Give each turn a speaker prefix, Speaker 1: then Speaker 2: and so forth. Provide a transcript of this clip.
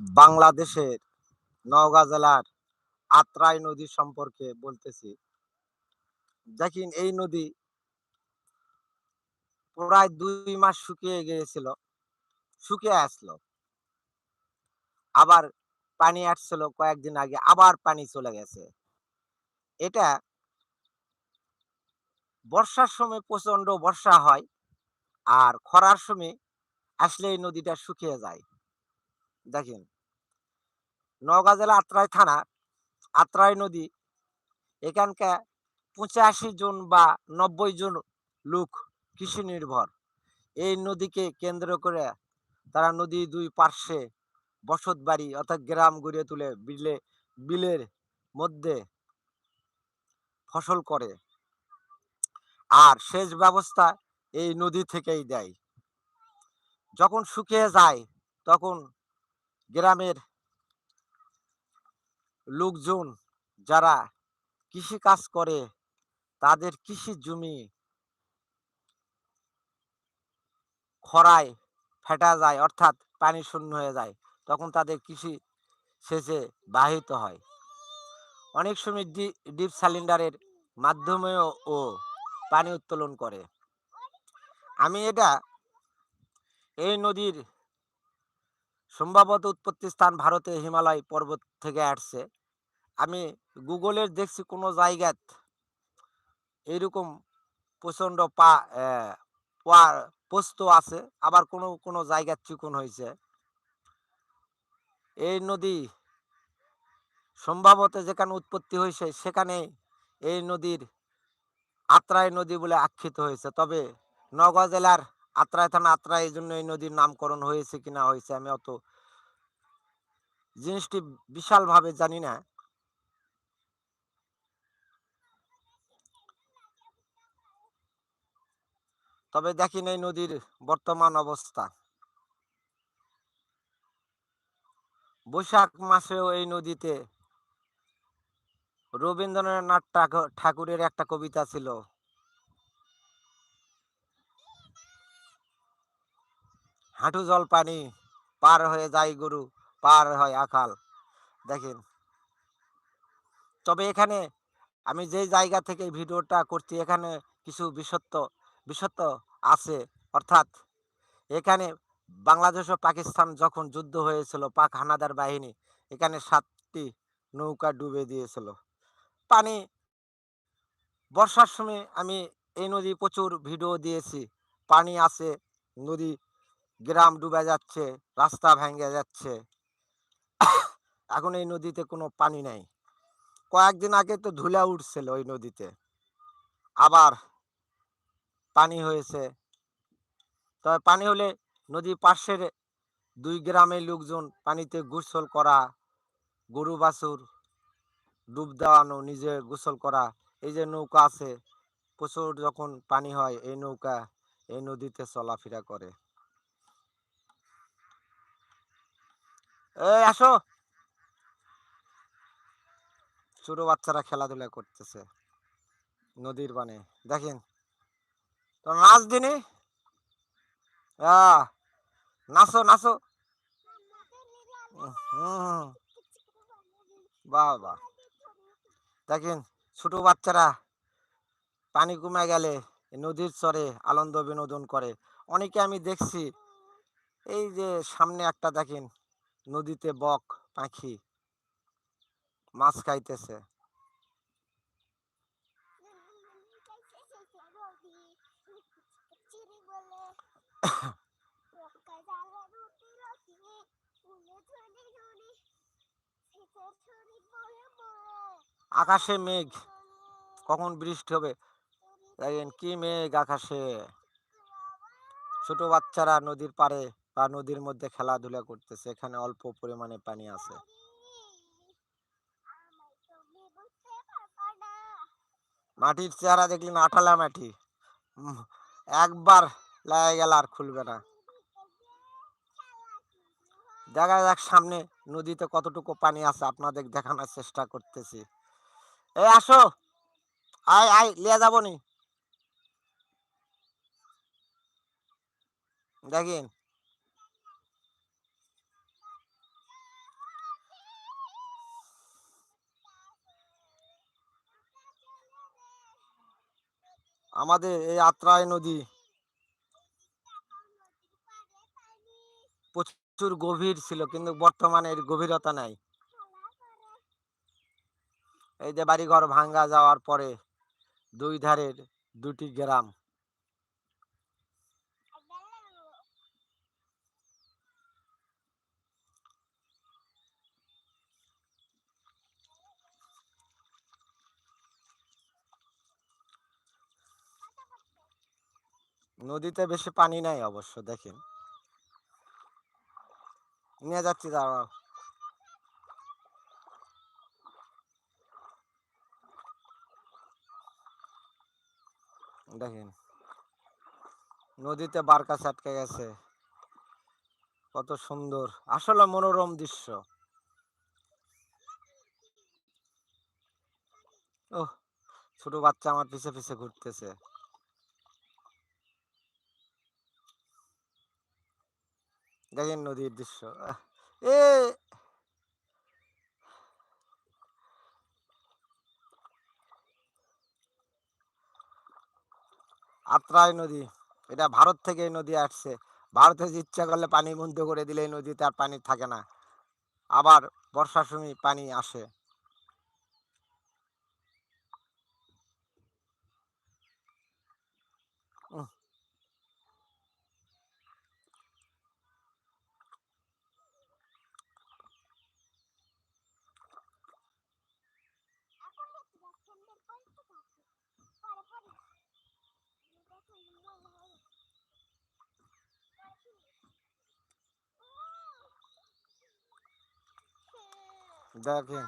Speaker 1: বাংলাদেশের নওগাঁ জেলার আত্রাই নদী সম্পর্কে বলতেছি। দেখেন, এই নদী প্রায় দুই মাস শুকিয়ে গিয়েছিল, শুকিয়ে আসলো। আবার পানি আসছিল কয়েকদিন আগে, আবার পানি চলে গেছে। এটা বর্ষার সময় প্রচণ্ড বর্ষা হয়, আর খরার সময় আসলে এই নদীটা শুকিয়ে যায়। দেখেন, নওগাঁ জেলা আত্রাই থানা, আত্রাই নদী এখানকার পঁচাশি জন বা নব্বই জন লোক কৃষি নির্ভর। এই নদীকে কেন্দ্র করে তারা নদী দুই পার্শ্বে বসত বাড়ি অর্থাৎ গ্রাম গড়ে তুলে বিলে, বিলের মধ্যে ফসল করে আর সেচ ব্যবস্থা এই নদী থেকেই দেয়। যখন শুকিয়ে যায়, তখন গ্রামের লোকজন যারা কৃষি কাজ করে, তাদের কৃষি জমি খরায় ফেটা যায়, অর্থাৎ পানি শূন্য হয়ে যায়। তখন তাদের কৃষি সেচে বাহিত হয়। অনেক সময় ডিপ সিলিন্ডারের মাধ্যমেও ও পানি উত্তোলন করে। আমি এটা এই নদীর সম্ভবত উৎপত্তি স্থান ভারতে হিমালয় পর্বত থেকে আসছে। আমি গুগলের দেখছি কোনো জায়গাত এইরকম প্রচণ্ড পা পোস্ত আছে, আবার কোনো কোনো জায়গার চিকন হয়েছে এই নদী সম্ভবত যেখানে উৎপত্তি হয়েছে সেখানে এই নদীর আত্রাই নদী বলে আখ্যিত হয়েছে তবে নগাঁও জেলার আত্রাই থানা আত্রাই এই জন্য এই নদীর নামকরণ হয়েছে কিনা হয়েছে আমি অত জিনিসটি বিশালভাবে জানি না। তবে দেখেন এই নদীর বর্তমান অবস্থা। বৈশাখ মাসেও এই নদীতে রবীন্দ্রনাথ ঠাকুরের একটা কবিতা ছিল। হাঁটু জল পানি পার হয়ে যায় গরু, পার হয় আকাল দেখেন। তবে এখানে আমি যে জায়গা থেকে ভিডিওটা করছি, এখানে কিছু বিসত্ব বিশত্ব আছে। অর্থাৎ এখানে বাংলাদেশ ও পাকিস্তান যখন যুদ্ধ হয়েছিল, পাক হানাদার বাহিনী এখানে সাতটি নৌকা ডুবে দিয়েছিল। পানি বর্ষার সময় আমি এই নদী প্রচুর ভিডিও দিয়েছি। পানি আছে, নদী গ্রাম ডুবে যাচ্ছে, রাস্তা ভেঙে যাচ্ছে। এখন এই নদীতে কোনো পানি নেই। কয়েকদিন আগে তো ধুলা উঠছিল ওই নদীতে। আবার পানি হয়েছে। তবে পানি হলে নদী পাশের দুই গ্রামের লোকজন পানিতে গোসল করা, গরু বাছুর, ডুব দেওয়ানো, নিজে গোসল করা, এই যে নৌকা আছে, প্রচুর যখন পানি হয়, এই নৌকা এই নদীতে চলাফেরা করে। এই আসো। ছোট বাচ্চারা খেলাধুলা করতেছে নদীর বানে দেখেন, তো নাচ দিনি। নাচো নাচো। বাহ দেখেন, ছোট বাচ্চারা পানি কমে গেলে নদীর চরে আনন্দ বিনোদন করে। অনেকে আমি দেখছি, এই যে সামনে একটা দেখেন নদীতে বক, পাখি, মাছ খাইতেছে। আকাশে মেঘ, কখন বৃষ্টি হবে? দেখেন কি মেঘ আকাশে। ছোট বাচ্চারা নদীর পাড়ে বা নদীর মধ্যে খেলাধুলা করতেছে, এখানে অল্প পরিমাণে পানি আছে। মাটির চেহারা দেখলেন আঠালা মাটি। একবার লাগে গেল আর খুলবে না। দেখা যাক সামনে নদীতে কতটুকু পানি আছে, আপনাদের দেখানোর চেষ্টা করতেছি। এই, আসো। আয় আয়, লিয়া যাব নি দেখেন। আমাদের এই আত্রায় নদী। প্রচুর গভীর ছিল, কিন্তু বর্তমানে এর গভীরতা নাই। এই যে বাড়িঘর ভাঙ্গা যাওয়ার পরে দুই ধারের দুটি গ্রাম। নদীতে বেশি পানি নাই অবশ্য, দেখেন। নিয়ে যাচ্ছি, দাঁড়াও। দেখেন, নদীতে বারকাছ আটকে গেছে। কত সুন্দর, আসলে মনোরম দৃশ্য। ও ছোট বাচ্চা আমার পিছে পিছে ঘুরতেছে। দেখেন নদীর দৃশ্য। এ আত্রাই নদী, এটা ভারত থেকে এই নদী আসছে। ভারতে ইচ্ছা করলে পানি বন্ধ করে দিলে এই নদীতে আর পানি থাকে না। আবার বর্ষার সময় পানি আসে। দেখেন